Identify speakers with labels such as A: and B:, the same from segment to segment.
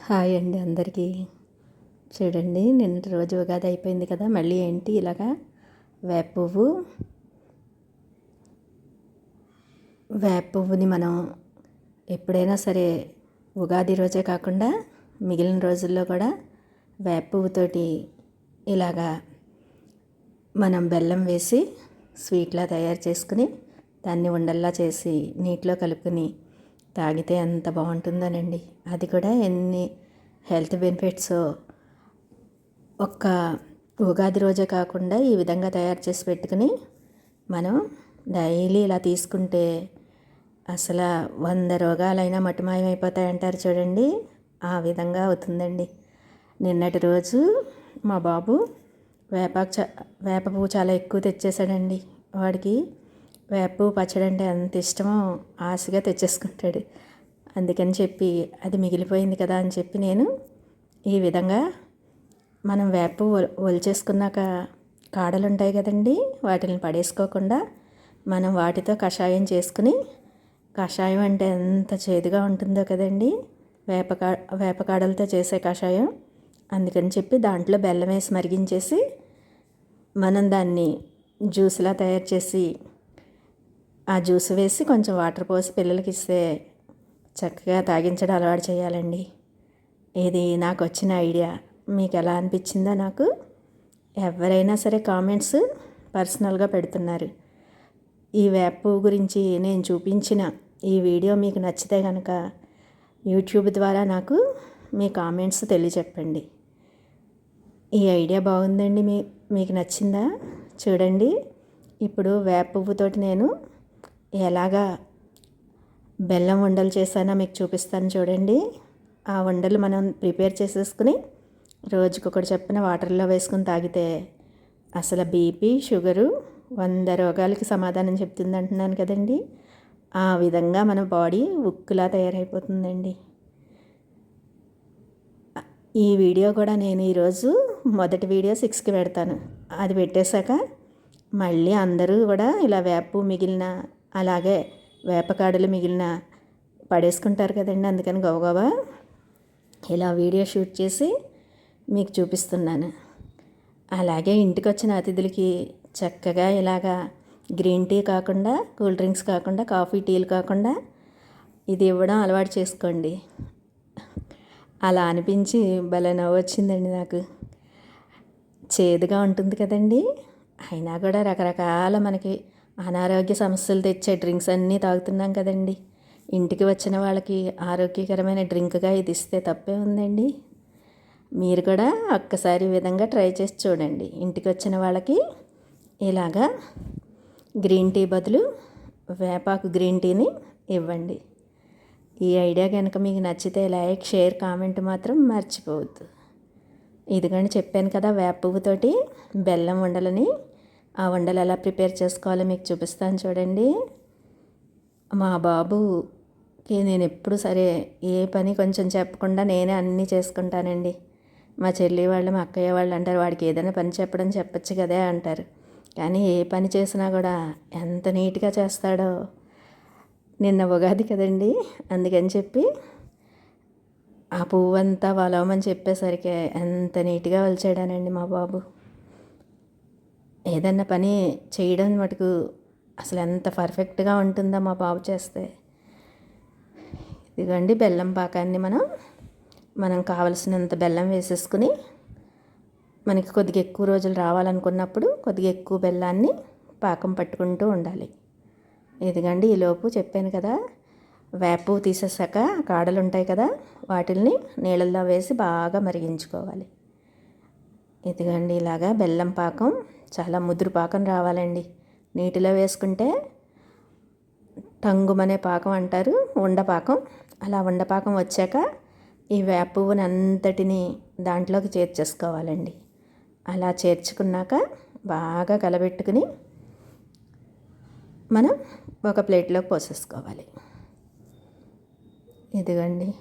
A: Hi అండి అందరికీ. చూడండి నిన్నటి రోజు ఉగాది అయిపోయింది కదా మళ్ళీ ఏంటి ఇలాగా వేప పువ్వు? వేప పువ్వుని మనం ఎప్పుడైనా సరే ఉగాది రోజే కాకుండా మిగిలిన రోజుల్లో కూడా వేప పువ్వుతోటి ఇలాగా మనం బెల్లం వేసి స్వీట్లా తయారు చేసుకుని దాన్ని ఉండల్లా చేసి నీటిలో కలుపుకొని తాగితే ఎంత బాగుంటుందోనండి. అది కూడా ఎన్ని హెల్త్ బెనిఫిట్స్ ఒక్క ఉగాది రోజే కాకుండా ఈ విధంగా తయారు చేసి పెట్టుకుని మనం డైలీ ఇలా తీసుకుంటే అసలు వంద రోగాలైనా మటుమాయమైపోతాయంటారు చూడండి. ఆ విధంగా అవుతుందండి. నిన్నటి రోజు మా బాబు వేపాకు చ వేప పువ్వు చాలా ఎక్కువ తెచ్చేసాడండి వాడికి వేపు పచ్చడి అంటే ఎంత ఇష్టమో ఆశగా తెచ్చేసుకుంటాడు. అందుకని చెప్పి అది మిగిలిపోయింది కదా అని చెప్పి నేను ఈ విధంగా మనం వేప ఒలిచేసుకున్నాక కాడలు ఉంటాయి కదండి వాటిని పడేసుకోకుండా మనం వాటితో కషాయం చేసుకుని కషాయం అంటే ఎంత చేదుగా ఉంటుందో కదండి వేపకా వేపకాడలతో చేసే కషాయం. అందుకని చెప్పి దాంట్లో బెల్లం వేసి మరిగించేసి మనం దాన్ని జ్యూస్లా తయారు చేసి ఆ జ్యూస్ వేసి కొంచెం వాటర్ పోసి పిల్లలకి ఇస్తే చక్కగా తాగించడం అలవాటు చేయాలండి. ఇది నాకు వచ్చిన ఐడియా. మీకు ఎలా అనిపించిందో నాకు? ఎవరైనా సరే కామెంట్స్ పర్సనల్గా పెడుతున్నారు. ఈ వేప గురించి నేను చూపించిన ఈ వీడియో మీకు నచ్చితే కనుక యూట్యూబ్ ద్వారా నాకు మీ కామెంట్స్ తెలియచెప్పండి. ఈ ఐడియా బాగుందండి మీ మీకు నచ్చిందా? చూడండి. ఇప్పుడు వేప పువ్వుతోటి నేను ఎలాగా బెల్లం ఉండలు చేశానో మీకు చూపిస్తాను చూడండి. ఆ వండలు మనం ప్రిపేర్ చేసేసుకుని రోజుకొకటి చెప్పిన వాటర్లో వేసుకుని తాగితే అసలు బీపీ షుగరు వంద రోగాలకి సమాధానం చెప్తుంది అంటున్నాను కదండి. ఆ విధంగా మన బాడీ ఉక్కులా తయారైపోతుందండి. ఈ వీడియో కూడా నేను ఈరోజు మొదటి వీడియో సిక్స్కి పెడతాను. అది పెట్టేశాక మళ్ళీ అందరూ కూడా ఇలా వేపు మిగిలిన అలాగే వేపకాడలు మిగిలిన పడేసుకుంటారు కదండి అందుకని గబగబా ఇలా వీడియో షూట్ చేసి మీకు చూపిస్తున్నాను. అలాగే ఇంటికి వచ్చిన అతిథులకి చక్కగా ఇలాగా గ్రీన్ టీ కాకుండా కూల్ డ్రింక్స్ కాకుండా కాఫీ టీలు కాకుండా ఇది ఇవ్వడం అలవాటు చేసుకోండి. అలా అనిపించి భలే నవ్వు వచ్చిందండి నాకు. చేదుగా ఉంటుంది కదండి అయినా కూడా రకరకాల మనకి అనారోగ్య సమస్యలు తెచ్చే డ్రింక్స్ అన్నీ తాగుతున్నాం కదండి. ఇంటికి వచ్చిన వాళ్ళకి ఆరోగ్యకరమైన డ్రింక్గా ఇది ఇస్తే తప్పే ఉందండి. మీరు కూడా ఒక్కసారి విధంగా ట్రై చేసి చూడండి. ఇంటికి వచ్చిన వాళ్ళకి ఇలాగా గ్రీన్ టీ బదులు వేపాకు గ్రీన్ టీని ఇవ్వండి. ఈ ఐడియా కనుక మీకు నచ్చితే లైక్ షేర్ కామెంట్ మాత్రం మర్చిపోవద్దు. ఇదిగని చెప్పాను కదా వేప పువ్వుతోటి బెల్లం ఉండలని ఆ వండలు ఎలా ప్రిపేర్ చేసుకోవాలో మీకు చూపిస్తాను చూడండి. మా బాబుకి నేను ఎప్పుడు సరే ఏ పని కొంచెం చెప్పకుండా నేనే అన్నీ చేసుకుంటానండి. మా చెల్లి వాళ్ళు మా అక్కయ్య వాళ్ళు అంటారు వాడికి ఏదైనా పని చెప్పడం చెప్పచ్చు కదే అంటారు. కానీ ఏ పని చేసినా కూడా ఎంత నీట్గా చేస్తాడో. నిన్న ఉగాది కదండి అందుకని చెప్పి ఆ పువ్వు అంతా వలవమని చెప్పేసరికి ఎంత నీట్గా వలిచాడానండి మా బాబు. ఏదన్నా పని చేయడం మటుకు అసలు ఎంత పర్ఫెక్ట్గా ఉంటుందో మా బాబు చేస్తే. ఇదిగండి బెల్లం పాకాన్ని మనం మనం కావలసినంత బెల్లం వేసేసుకుని మనకి కొద్దిగా ఎక్కువ రోజులు రావాలనుకున్నప్పుడు కొద్దిగా ఎక్కువ బెల్లాన్ని పాకం పట్టుకుంటూ ఉండాలి. ఇదిగండి ఈలోపు చెప్పాను కదా వేపు తీసేసాక కాడలు ఉంటాయి కదా వాటిల్ని నీళ్ళల్లో వేసి బాగా మరిగించుకోవాలి. ఇదిగండి ఇలాగా బెల్లం పాకం చాలా ముదురు పాకం రావాలండి. నీటిలో వేసుకుంటే టంగుమనే పాకం అంటారు ఉండపాకం అలా ఉండపాకం వచ్చాక ఈ వేప పువ్వుని అంతటిని దాంట్లోకి చేర్చేసుకోవాలండి. అలా చేర్చుకున్నాక బాగా కలబెట్టుకుని మనం ఒక ప్లేట్లోకి పోసేసుకోవాలి. ఇదిగండి.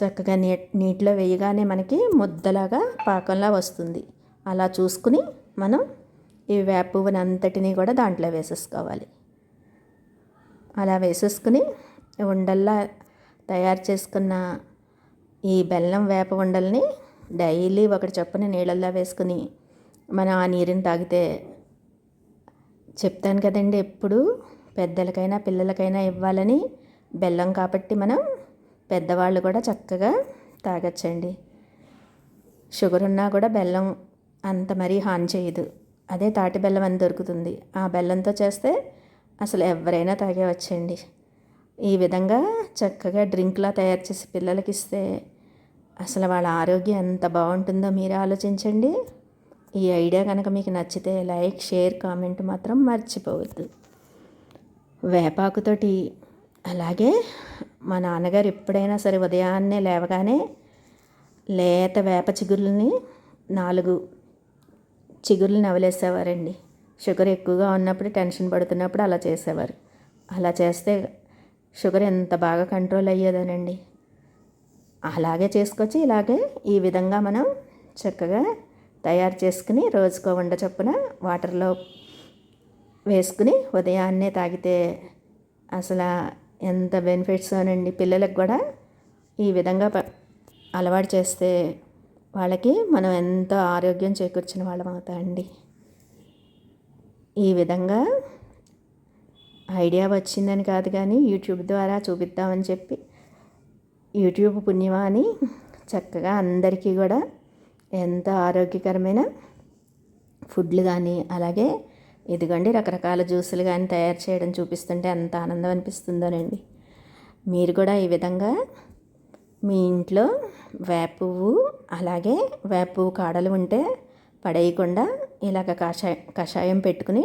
A: చక్కగా నీ నీటిలో వేయగానే మనకి ముద్దలాగా పాకంలా వస్తుంది. అలా చూసుకుని మనం ఈ వేప పువ్వుని అంతటినీ కూడా దాంట్లో వేసేసుకోవాలి. అలా వేసేసుకుని ఉండల్లా తయారు చేసుకున్న ఈ బెల్లం వేప ఉండల్ని డైలీ ఒకటి చొప్పున నీళ్ళల్లో వేసుకుని మనం ఆ నీరుని తాగితే చెప్తాను కదండి ఎప్పుడు పెద్దలకైనా పిల్లలకైనా ఇవ్వాలని బెల్లం కాబట్టి మనం పెద్దవాళ్ళు కూడా చక్కగా తాగచ్చండి. షుగర్ ఉన్నా కూడా బెల్లం అంత మరీ హాని చేయదు. అదే తాటి బెల్లం అని దొరుకుతుంది. ఆ బెల్లంతో చేస్తే అసలు ఎవరైనా తాగేవచ్చండి. ఈ విధంగా చక్కగా డ్రింక్లా తయారు చేసి పిల్లలకి ఇస్తే అసలు వాళ్ళ ఆరోగ్యం ఎంత బాగుంటుందో మీరే ఆలోచించండి. ఈ ఐడియా కనుక మీకు నచ్చితే లైక్ షేర్ కామెంట్ మాత్రం మర్చిపోవద్దు. వేపాకుతోటి అలాగే మా నాన్నగారు ఎప్పుడైనా సరే ఉదయాన్నే లేవగానే లేత వేప చిగురులని నాలుగు చిగురులు నవలేసేవారండి. షుగర్ ఎక్కువగా ఉన్నప్పుడు టెన్షన్ పడుతున్నప్పుడు అలా చేసేవారు. అలా చేస్తే షుగర్ ఎంత బాగా కంట్రోల్ అయ్యేదనండి. అలాగే చేసుకొచ్చి ఇలాగే ఈ విధంగా మనం చక్కగా తయారు చేసుకుని రోజుకో వండ చొప్పున వాటర్లో వేసుకుని ఉదయాన్నే తాగితే అసలు ఎంత బెనిఫిట్స్ అనండి పిల్లలకు కూడా ఈ విధంగా అలవాటు చేస్తే వాళ్ళకి మనం ఎంతో ఆరోగ్యం చేకూర్చిన వాళ్ళం అవుతామండి. ఈ విధంగా ఐడియా వచ్చిందని కాదు కానీ యూట్యూబ్ ద్వారా చూపిద్దామని చెప్పి యూట్యూబ్ పుణ్యమా అని చక్కగా అందరికీ కూడా ఎంతో ఆరోగ్యకరమైన ఫుడ్లు కానీ అలాగే ఇదిగోండి రకరకాల జ్యూసులు కానీ తయారు చేయడం చూపిస్తుంటే ఎంత ఆనందం అనిపిస్తుందోనండి. మీరు కూడా ఈ విధంగా మీ ఇంట్లో వేప పువ్వు అలాగే వేపువ్వు కాడలు ఉంటే పడేయకుండా ఇలాగ కషాయం కషాయం పెట్టుకుని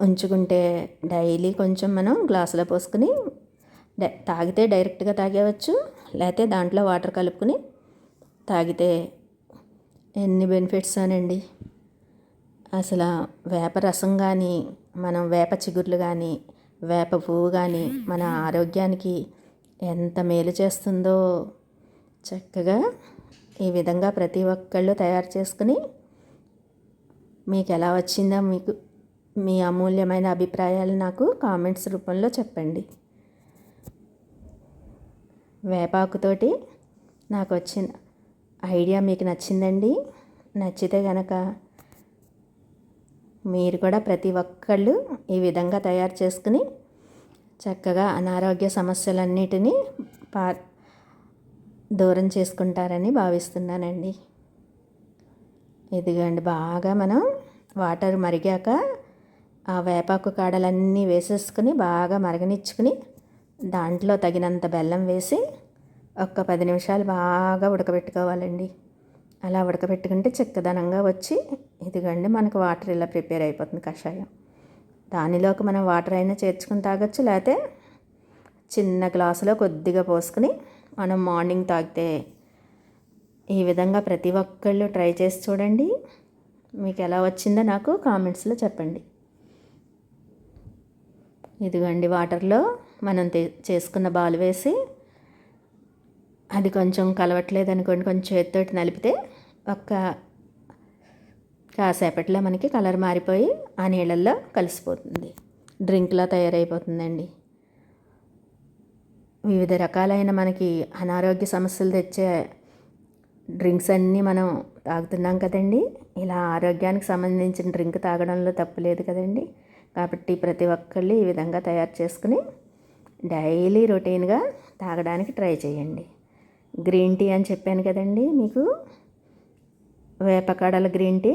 A: ఉంచుకుంటే డైలీ కొంచెం మనం గ్లాసులో పోసుకుని తాగితే డైరెక్ట్గా తాగేవచ్చు లేకపోతే దాంట్లో వాటర్ కలుపుకుని తాగితే ఎన్ని బెనిఫిట్స్ అనండి. అసలు వేప రసం కానీ మనం వేప చిగుర్లు కానీ వేప పువ్వు కానీ మన ఆరోగ్యానికి ఎంత మేలు చేస్తుందో చక్కగా ఈ విధంగా ప్రతి ఒక్కళ్ళు తయారు చేసుకుని మీకు ఎలా వచ్చిందో మీకు మీ అమూల్యమైన అభిప్రాయాలు నాకు కామెంట్స్ రూపంలో చెప్పండి. వేపాకుతోటి నాకు వచ్చిన ఐడియా మీకు నచ్చిందండి. నచ్చితే కనుక మీరు కూడా ప్రతి ఒక్కళ్ళు ఈ విధంగా తయారు చేసుకుని చక్కగా అనారోగ్య సమస్యలన్నిటినీ పా దూరం చేసుకుంటారని భావిస్తున్నానండి. ఇదిగండి బాగా మనం వాటర్ మరిగాక ఆ వేపాకు కాడలన్నీ వేసేసుకుని బాగా మరగనిచ్చుకుని దాంట్లో తగినంత బెల్లం వేసి ఒక్క పది నిమిషాలు బాగా ఉడకబెట్టుకోవాలండి. అలా ఉడకబెట్టుకుంటే చిక్కదనంగా వచ్చి ఇదిగండి మనకు వాటర్ ఇలా ప్రిపేర్ అయిపోతుంది కషాయం. దానిలోకి మనం వాటర్ అయినా చేర్చుకుని తాగొచ్చు. లేకపోతే చిన్న గ్లాసులో కొద్దిగా పోసుకుని మనం మార్నింగ్ తాగితే ఈ విధంగా ప్రతి ఒక్కళ్ళు ట్రై చేసి చూడండి. మీకు ఎలా వచ్చిందో నాకు కామెంట్స్లో చెప్పండి. ఇదిగోండి వాటర్లో మనం చేసుకున్న బాల్ వేసి అది కొంచెం కలవట్లేదు అనుకోండి కొంచెం చేతితోటి నలిపితే ఒక కాసేపట్లో మనకి కలర్ మారిపోయి ఆ నీళ్ళల్లో కలిసిపోతుంది. డ్రింక్లా తయారైపోతుందండి. వివిధ రకాలైన మనకి అనారోగ్య సమస్యలు తెచ్చే డ్రింక్స్ అన్నీ మనం తాగుతున్నాం కదండి. ఇలా ఆరోగ్యానికి సంబంధించిన డ్రింక్ తాగడంలో తప్పులేదు కదండి. కాబట్టి ప్రతి ఒక్కళ్ళు ఈ విధంగా తయారు చేసుకుని డైలీ రొటీన్గా తాగడానికి ట్రై చేయండి. గ్రీన్ టీ అని చెప్పాను కదండి మీకు. వేపకాడల గ్రీన్ టీ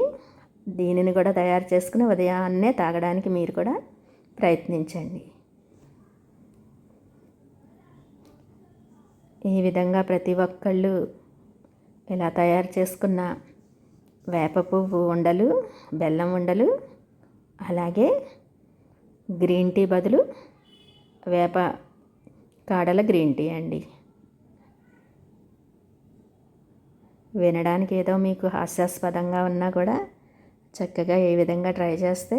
A: దీనిని కూడా తయారు చేసుకుని ఉదయాన్నే తాగడానికి మీరు కూడా ప్రయత్నించండి. ఈ విధంగా ప్రతి ఒక్కళ్ళు ఇలా తయారు చేసుకున్న వేప పువ్వు ఉండలు బెల్లం ఉండలు అలాగే గ్రీన్ టీ బదులు వేప కాడల గ్రీన్ టీ అండి. వినడానికి ఏదో మీకు హాస్యాస్పదంగా ఉన్నా కూడా చక్కగా ఏ విధంగా ట్రై చేస్తే